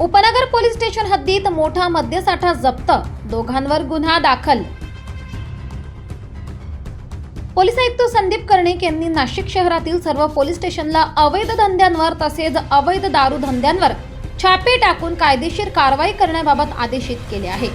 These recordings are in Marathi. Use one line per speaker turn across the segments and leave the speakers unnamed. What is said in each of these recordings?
उपनगर पोलीस स्टेशन हद्दीत मोठा मद्यसाठा जप्त. दोघांवर गुन्हा दाखल. पोलीस आयुक्त संदीप कर्णिक यांनी नाशिक शहरातील सर्व पोलीस स्टेशनला अवैध धंद्यांवर तसेच अवैध दारू धंद्यांवर छापे टाकून कायदेशीर कारवाई करण्याबाबत आदेशित केले आहे.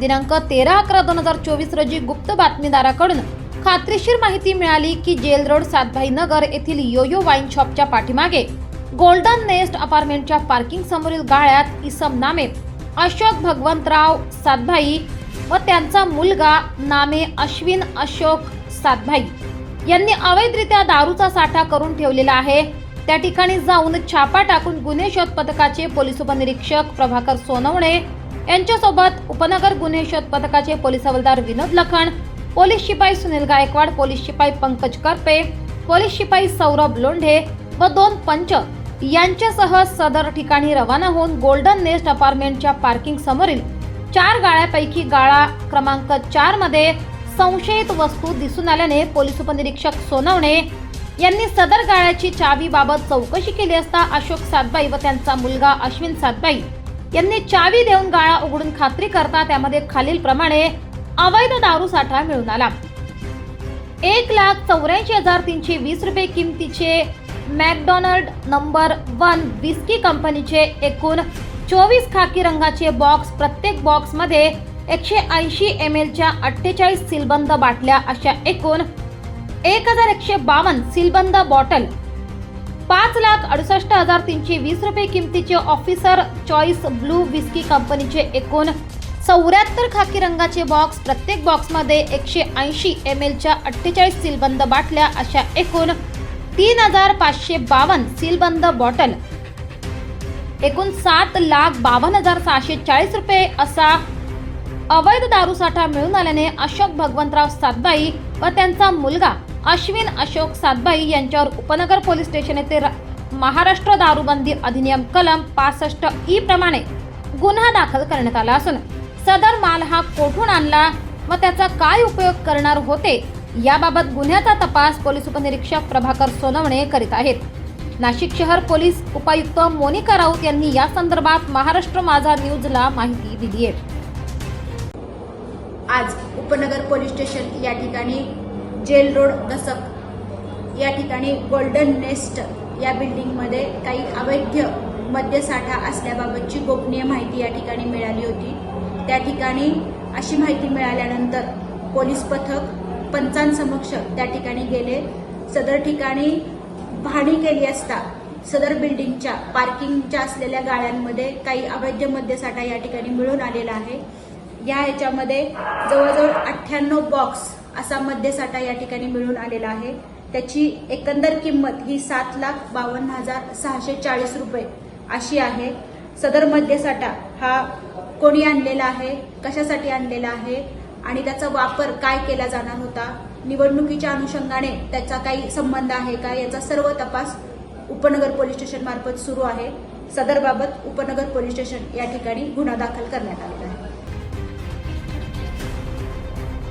दिनांक तेरा अकरा दोन हजार चोवीस रोजी गुप्त बातमीदाराकडून खात्रीशीर माहिती मिळाली की जेल रोड सातभाई नगर येथील योयो वाईन शॉपच्या पाठीमागे गोल्डन नेस्ट अपार्टमेंटच्या पार्किंग समोरील गाळ्यात इसम नामे अशोक भगवंतराव सातभाई व त्यांचा मुलगा नामे अश्विन अशोक सातभाई यांनी अवैधरित्या दारूचा साठा करून ठेवलेला आहे. त्या ठिकाणी जाऊन छापा टाकून गुन्हे शोध पथकाचे पोलीस उपनिरीक्षक प्रभाकर सोनवणे यांच्यासोबत उपनगर गुन्हे शोध पथकाचे पोलीस हवालदार विनोद लखन पोलीस शिपाई सुनील गायकवाड पोलीस शिपाई पंकज करपे पोलीस शिपाई सौरभ लोंढे व दोन पंच यांच्यासह सदर ठिकाणी रवाना होऊन गोल्डन नेस्ट अपार्टमेंटच्या पार्किंग समोरील चार गाळ्यापैकी गाळा क्रमांक चारमध्ये संशयित वस्तू दिसून आल्याने पोलीस उपनिरीक्षक सोनवणे यांनी सदर गाळ्याची चावी बाबत चौकशी केली असता अशोक सातबाई व त्यांचा मुलगा अश्विन सातबाई यांनी चावी देऊन गाळा उघडून खात्री करता त्यामध्ये खालील प्रमाणे अवैध दारू साठा मिळून आला. एक लाख चौऱ्याऐंशी हजार तीनशे वीस रुपये किमतीचे मॅकडॉनल्ड नंबर वन विस्की कंपनीचे एकूण चोवीस खाकी रंगाचे बॉक्स प्रत्येक बॉक्समध्ये एकशे ऐंशी एम एलच्या अठ्ठेचाळीस सिलबंद बाटल्या अशा एकूण एक हजार एकशे बावन्न सिलबंद बॉटल पाच लाख अडुसष्ट हजार तीनशे वीस रुपये किमतीचे ऑफिसर चॉईस ब्लू विस्की कंपनीचे एकूण चौऱ्याहत्तर खाकी रंगाचे बॉक्स प्रत्येक बॉक्समध्ये एकशे ऐंशी एम एलच्या अठ्ठेचाळीस सीलबंद बाटल्या अशा एकूण तीन हजार पाचशे बावन्न सीलबंद बॉटल. एकूण सात लाख बावन्न हजार सहाशे चाळीस रुपये असा अवैध दारूसाठा मिळून आल्याने अशोक भगवंतराव सातबाई व त्यांचा मुलगा अश्विन अशोक सातबाई यांच्यावर उपनगर पोलीस स्टेशन येथे महाराष्ट्र दारूबंदी अधिनियम कलम पासष्ट ई प्रमाणे गुन्हा दाखल करण्यात आला असून सदर माल हा कोठून आणला व त्याचा काय उपयोग करणार होते याबाबत गुन्ह्याचा तपास पोलीस उपनिरीक्षक प्रभाकर सोनवणे करीत आहेत. नाशिक शहर पोलीस उपायुक्त मोनिका राऊत यांनी या संदर्भात महाराष्ट्र माझा न्यूजला माहिती दिली आहे
आज उपनगर पोलीस स्टेशन या ठिकाणी जेल रोड दसक या ठिकाणी गोल्डन नेस्ट या बिल्डिंगमध्ये काही अवैध मद्यसाठा असल्याबाबतची गोपनीय माहिती या ठिकाणी मिळाली होती. त्या ठिकाणी अशी माहिती मिळाल्यानंतर पोलीस पथक पंचांसमक्ष त्या ठिकाणी गेले. सदर ठिकाणी पाहणी केली असता सदर बिल्डिंगच्या पार्किंगच्या असलेल्या गाड्यांमध्ये काही अवैध मद्यसाठा या ठिकाणी मिळून आलेला आहे. या ह्याच्यामध्ये जवळजवळ अठ्ठ्याण्णव बॉक्स असा मद्यसाठा या ठिकाणी मिळून आलेला आहे. त्याची एकंदर किंमत ही सात लाख बावन्न हजार सहाशे चाळीस रुपये अशी आहे. सदर मद्यसाठा हा कोणी आणलेला आहे? कशासाठी आणलेला आहे? आणि त्याचा वापर काय केला जाणार होता? निवडणुकीच्या अनुषंगाने त्याचा काही संबंध आहे का? याचा सर्व तपास उपनगर पोलीस स्टेशन मार्फत सुरू आहे. सदरबाबत उपनगर पोलीस स्टेशन या ठिकाणी गुन्हा दाखल करण्यात आलेला आहे.